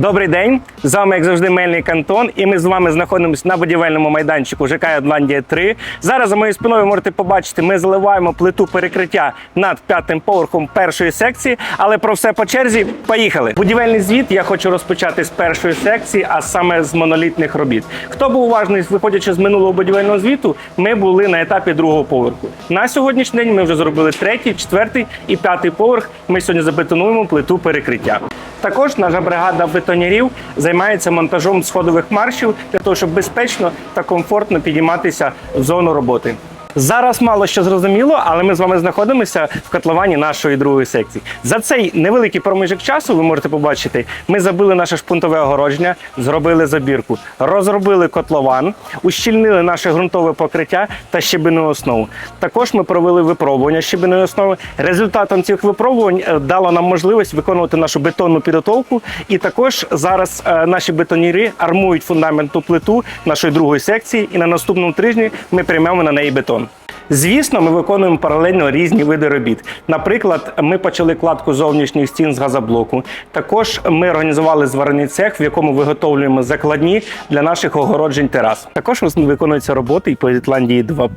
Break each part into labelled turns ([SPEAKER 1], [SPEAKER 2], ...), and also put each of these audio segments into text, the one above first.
[SPEAKER 1] Добрий день! З вами, як завжди, Мельник Антон, і ми з вами знаходимося на будівельному майданчику ЖК Атлантія 3. Зараз за моєю спиною можете побачити, ми заливаємо плиту перекриття над п'ятим поверхом першої секції. Але про все по черзі. Поїхали. Будівельний звіт я хочу розпочати з першої секції, а саме з монолітних робіт. Хто був уважний, виходячи з минулого будівельного звіту, ми були на етапі другого поверху. На сьогоднішній день ми вже зробили третій, четвертий і п'ятий поверх. Ми сьогодні забетонуємо плиту перекриття. Також наша бригада бетонярів займається монтажом сходових маршів для того, щоб безпечно та комфортно підійматися в зону роботи. Зараз мало що зрозуміло, але ми з вами знаходимося в котловані нашої другої секції. За цей невеликий проміжок часу ви можете побачити, ми забили наше шпунтове огородження, зробили забірку, розробили котлован, ущільнили наше ґрунтове покриття та щебенну основу. Також ми провели випробування щебенної основи. Результатом цих випробувань е, дало нам можливість виконувати нашу бетонну підготовку. І також зараз е, наші бетоніри армують фундаментну плиту нашої другої секції, і на наступному тижні ми приймемо на неї бетон. Звісно, ми виконуємо паралельно різні види робіт. Наприклад, ми почали кладку зовнішніх стін з газоблоку. Також ми організували зварений цех, в якому виготовлюємо закладні для наших огороджень терас. Також виконуються роботи і по Ітландії 2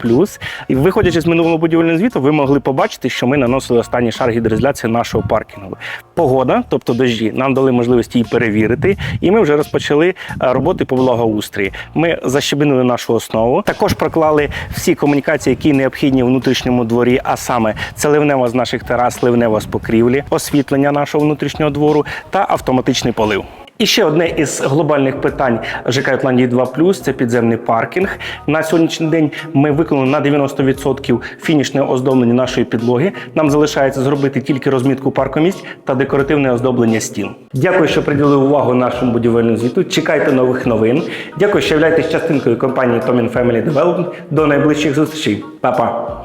[SPEAKER 1] І виходячи з минулого будівельного звіту, ви могли побачити, що ми наносили останній шар гідроізоляції нашого паркінгу. Погода, тобто дощі, нам дали можливість її перевірити, і ми вже розпочали е, роботи по благоустрії. Ми защебенили нашу основу. Також проклали всі комунікації, які необхідні в внутрішньому дворі, а саме це ливнева з наших терас, ливнева з покрівлі, освітлення нашого внутрішнього двору та автоматичний полив. І ще одне із глобальних питань ЖК Ітландії 2 це підземний паркінг. На сьогоднішній день ми виконали на 90% фінішне оздоблення нашої підлоги. Нам залишається зробити тільки розмітку паркомісць та декоративне оздоблення стін. Дякую, що приділили увагу нашому будівельному звіту. Чекайте нових новин. Дякую, що являєтесь частинкою компанії Tomin Family Development. До найближчих зустрічей. Па-па!